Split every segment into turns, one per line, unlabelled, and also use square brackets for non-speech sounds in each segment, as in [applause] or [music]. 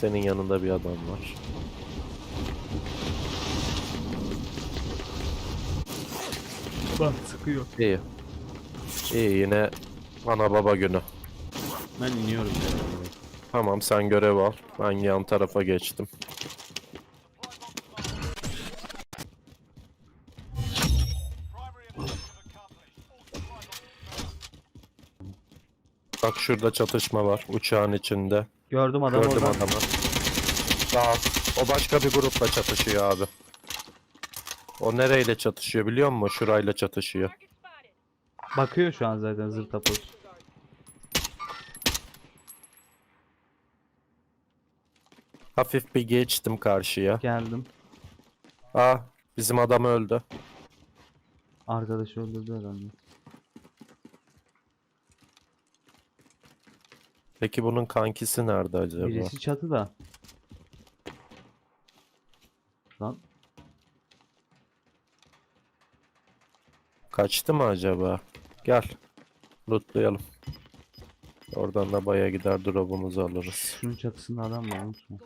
Senin yanında bir adam var.
Bak sıkıyor.
İyi. İyi yine ana baba günü.
Ben iniyorum.
Tamam sen görev al. Ben yan tarafa geçtim. Bak şurada çatışma var uçağın içinde.
Gördüm adam
Gördüm
orada.
adamı. Sağ ol. O başka bir grupla çatışıyor abi. O nereyle çatışıyor biliyor musun? Şurayla çatışıyor.
Bakıyor şu an zaten zır tapoz.
Hafif bir geçtim karşıya.
Geldim.
Ah bizim adam öldü.
Arkadaşı öldürdü herhalde.
Peki bunun kankisi nerede acaba?
Birisi çatıda. Lan
Kaçtı mı acaba? Gel. Lootlayalım. Oradan da baya gider drop'umuzu alırız.
şunun çatısında adam var unutma.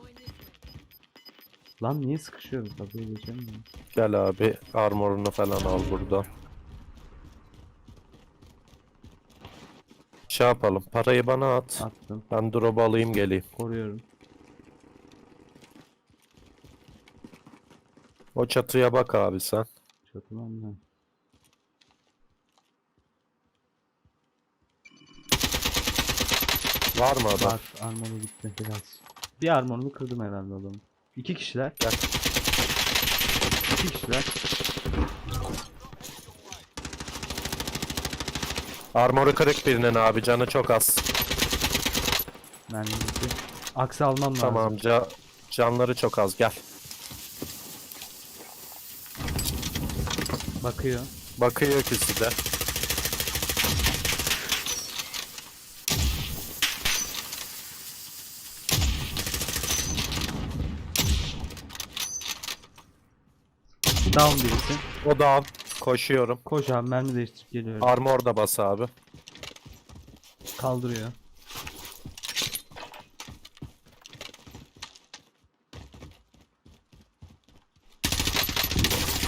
Lan niye sıkışıyoruz? Kapıya geçemiyorum.
Gel abi armorunu falan al buradan. Şey yapalım. Parayı bana at.
Attım.
Ben drop'u alayım geleyim.
Koruyorum.
O çatıya bak abi sen.
Çatıdan ben.
Var mı adam?
Bak armoru gitti biraz. Bir armorunu kırdım herhalde adamın. İki kişiler.
Gel.
İki kişiler.
Armoru kırık birinin abi canı çok az.
Mermi gitti. Aksi almam lazım.
Tamam ca canları çok az gel.
Bakıyor.
Bakıyor ikisi de.
Down birisi.
O al. Koşuyorum.
Koş abi mermi değiştirip geliyorum.
Armor da bas abi.
Kaldırıyor.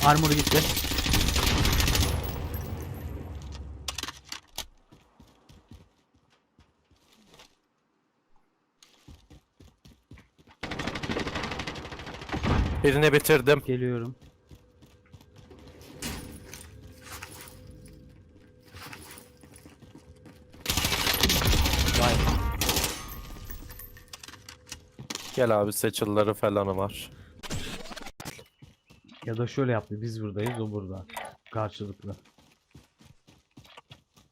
Armoru gitti.
Birini bitirdim.
Geliyorum.
Gel abi seçilleri falanı var.
Ya da şöyle yaptı. Biz buradayız, o burada. Karşılıklı.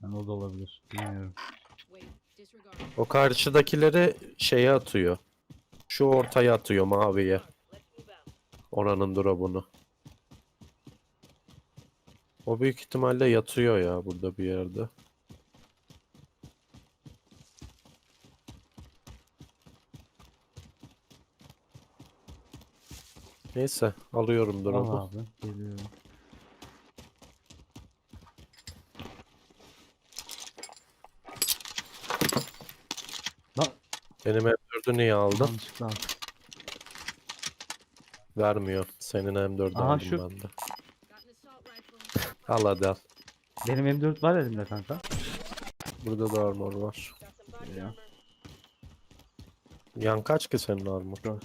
Yani o da olabilir. Bilmiyorum.
O karşıdakileri şeye atıyor. Şu ortaya atıyor maviye. Oranın drop'unu. O büyük ihtimalle yatıyor ya burada bir yerde. Neyse alıyorum
Al
drop'u.
abi. Geliyorum. Lan
Benim M4'ü niye aldın?
yanlışlıkla aldım.
Vermiyor. Senin M4'ü
Aha,
aldım
şu-
ben de. [laughs] Al hadi al.
Benim M4 var elimde kanka.
Burada da armor var.
Ya.
Yan kaç ki senin armor?
4.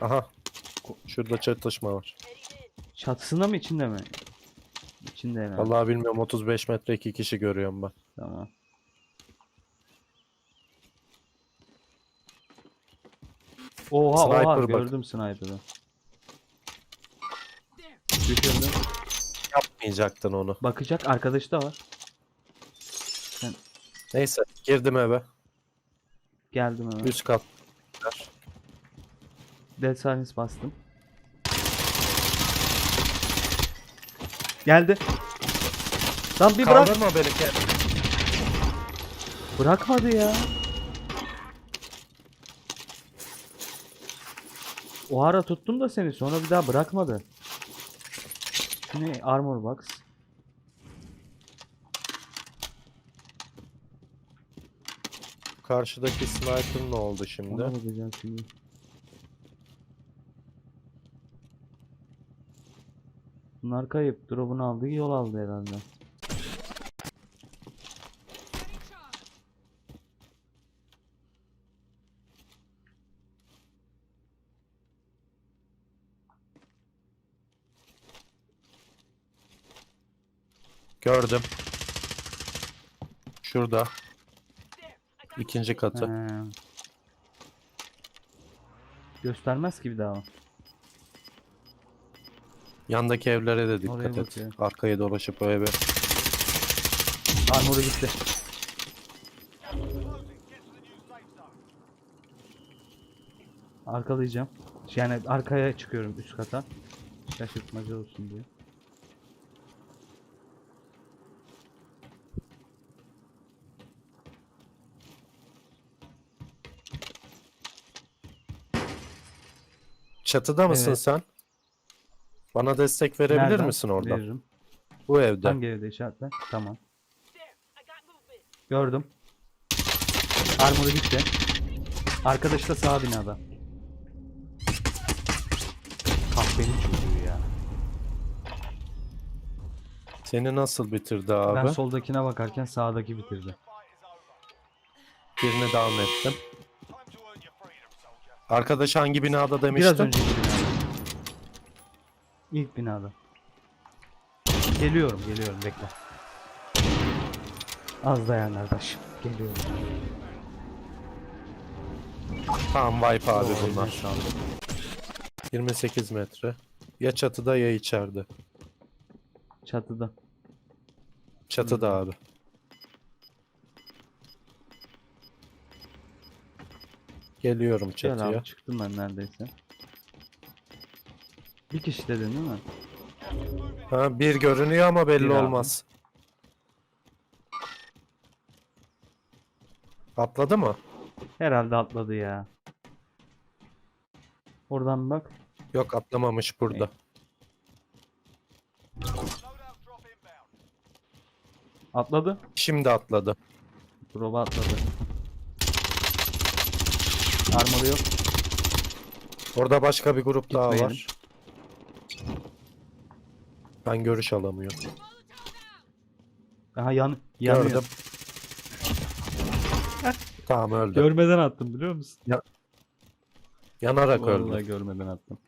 Aha. Şurada çatışma var.
Çatısında mı içinde mi? İçinde herhalde.
Vallahi bilmiyorum 35 metre iki kişi görüyorum ben.
Tamam. Oha oha
Sniper bak.
gördüm sniper'ı. Düşürdüm.
Yapmayacaktın onu.
Bakacak arkadaşı da var.
Neyse girdim eve.
Geldim hemen.
Üst kat.
Dead silence bastım. Geldi. Lan bir bırak.
Kaldırma beni. gel.
Bırakmadı ya. O ara tuttum da seni sonra bir daha bırakmadı. Ne? Armor box.
karşıdaki sniper ne oldu şimdi?
Ona bakacağım şimdi. Bunlar kayıp. Drop'unu aldı, yol aldı herhalde.
Gördüm. Şurada. İkinci katı.
He. Göstermez ki bir daha. o.
Yandaki evlere de
Oraya
dikkat et.
bakıyor.
Arkaya dolaşıp o eve.
Armor'u gitti. Arkalayacağım. Yani arkaya çıkıyorum üst kata. Şaşırtmaca olsun diye.
Çatıda mısın
Evet.
sen? Bana destek verebilir
Nereden?
misin orada?
Veririm.
Bu evde.
Hangi evde işaretle? Tamam. Gördüm. Armor'u gitti. Arkadaş da sağ binada. Kahvenin çocuğu ya.
Seni nasıl bitirdi abi?
Ben soldakine bakarken sağdaki bitirdi.
Birini down ettim. Arkadaş hangi binada demiştin?
Biraz önceki. İlk binada. Geliyorum, geliyorum bekle. Az dayan kardeşim. Geliyorum.
Tamam wipe abi bunlar.
sağlık.
28 metre. Ya çatıda ya içeride.
Çatıda.
Çatıda abi. Geliyorum
Gel
çatıya.
abi çıktım ben neredeyse. Bir kişi dedin değil mi?
Ha, bir görünüyor ama belli
Bir abi.
olmaz. Atladı mı?
Herhalde atladı ya. Oradan bak.
Yok atlamamış burada.
Atladı.
Şimdi atladı.
Drop'a atladı. Armoru yok.
Orada başka bir grup daha
Gitmeyelim.
var. Ben görüş alamıyorum.
Aha yan yanıyor.
Gördüm. tamam öldü.
Görmeden attım biliyor musun?
Yanarak
Vallahi
öldü.
görmeden attım.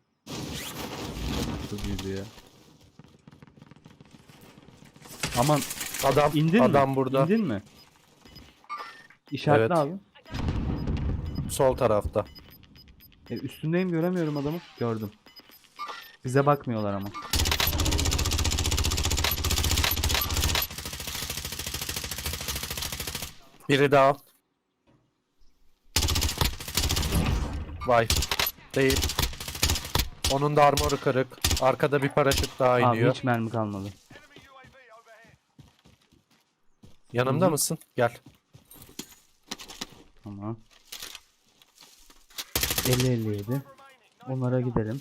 Çok iyiydi ya. Aman
Adam
indin
adam
mi?
burada.
İndin mi? İşaretle
Evet.
abi.
Sol tarafta.
E, üstündeyim göremiyorum adamı. Gördüm. Bize bakmıyorlar ama.
Biri daha. Vay. Değil. Onun da armoru kırık. Arkada bir paraşüt daha
Abi
iniyor.
hiç mermi kalmadı.
Yanımda
Hı hı.
mısın? Gel.
Tamam. 50 57. Onlara gidelim.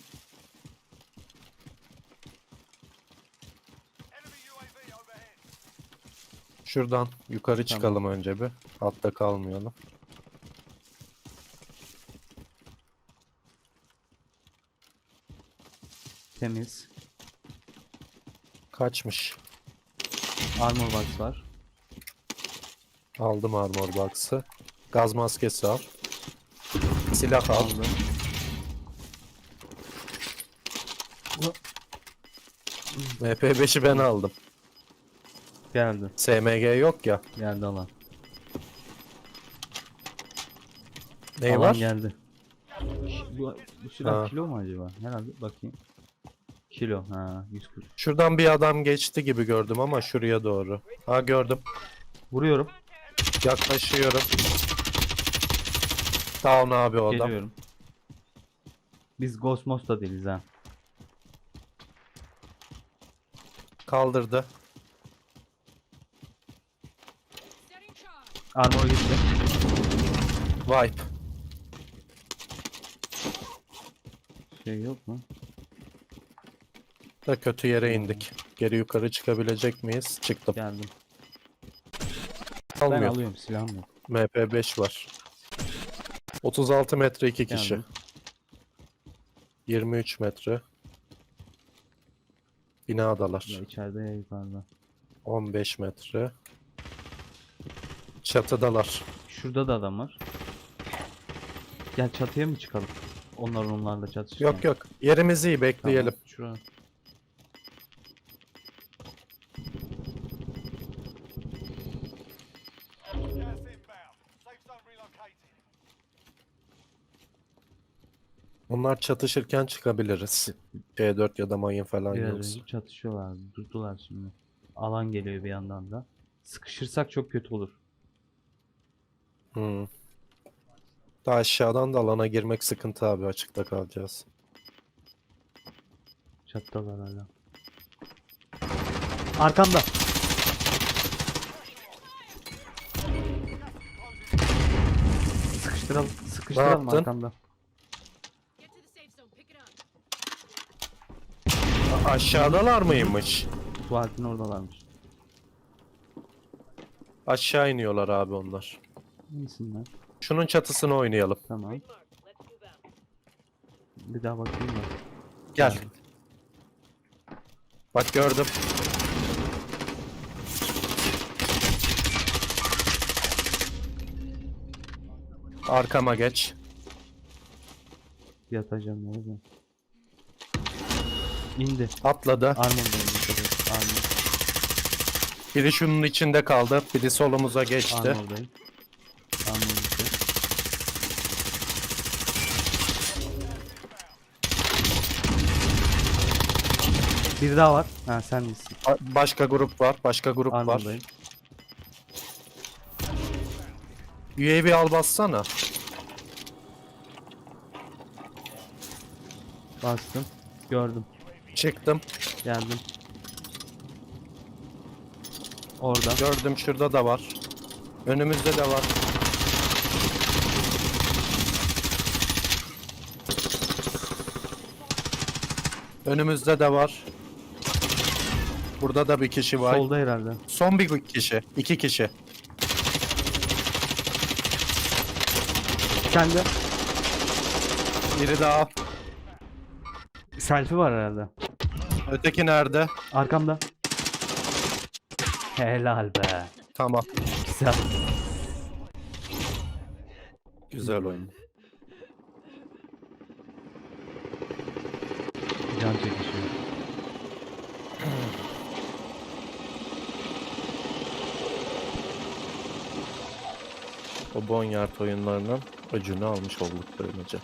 Şuradan yukarı çıkalım önce bir. Altta kalmayalım.
Temiz.
Kaçmış.
Armor box var.
Aldım armor box'ı. Gaz maskesi al. Silah al.
Aldım.
MP5'i ben aldım.
Geldi.
SMG yok ya.
Geldi alan.
Ney
alan
var?
geldi. Bu, bu silah
Ha.
kilo mu acaba? Herhalde bakayım. Kilo ha 140.
Şuradan bir adam geçti gibi gördüm ama şuraya doğru. Ha gördüm.
Vuruyorum.
Yaklaşıyorum. Down abi o adam.
Geliyorum. Biz Ghost Most'ta değiliz ha.
Kaldırdı.
Armor gitti.
Wipe.
Şey yok mu?
Da kötü yere indik. Geri yukarı çıkabilecek miyiz? Çıktım.
Geldim. Ben
Almıyor.
alıyorum silahım yok.
MP5 var. 36 metre iki kişi.
Geldim.
23 metre. Binadalar.
Ya içeride ya yukarıda.
15 metre. Çatıdalar.
Şurada da adam var. Gel çatıya mı çıkalım? Onlar onlarla çatışırken.
Yok yok. Yerimiz iyi
Tamam,
bekleyelim.
Zone relocated.
Onlar çatışırken çıkabiliriz. C4 ya da mayın falan
Biraz
yoksa.
önce çatışıyorlar. Durdular şimdi. Alan geliyor bir yandan da. Sıkışırsak çok kötü olur.
Hmm. Daha aşağıdan da alana girmek sıkıntı abi açıkta kalacağız.
Çatıdalar hala. Arkamda. Sıkıştıralım. Sıkıştıralım
yaptın?
arkamda.
A- aşağıdalar mıymış?
Tuvaletin oradalarmış.
Aşağı iniyorlar abi onlar.
İyisinler.
Şunun çatısını oynayalım.
Tamam. Bir daha bakayım da.
Gel. Bak gördüm. Arkama geç.
Yatacağım nerede? İndi.
Atladı.
Dikkat et. Armor.
Biri şunun içinde kaldı. Biri solumuza geçti.
Armor'dayım. Armor bitti. Bir daha var. Ha sen misin?
Ba- Başka grup var. Başka grup var.
Armor'dayım.
UAV al bassana.
Bastım. Gördüm.
Çıktım.
Geldim. Orada.
Gördüm şurada da var. Önümüzde de var. Önümüzde de var. Burada da bir kişi var.
Solda herhalde.
Son bir kişi. iki kişi.
Kendi.
Biri daha.
Selfie var herhalde.
Öteki nerede?
Arkamda. Helal be.
Tamam.
Güzel.
Güzel oyun.
Can çekişiyor.
O Bonyard oyunlarının öcünü almış olduk böylece.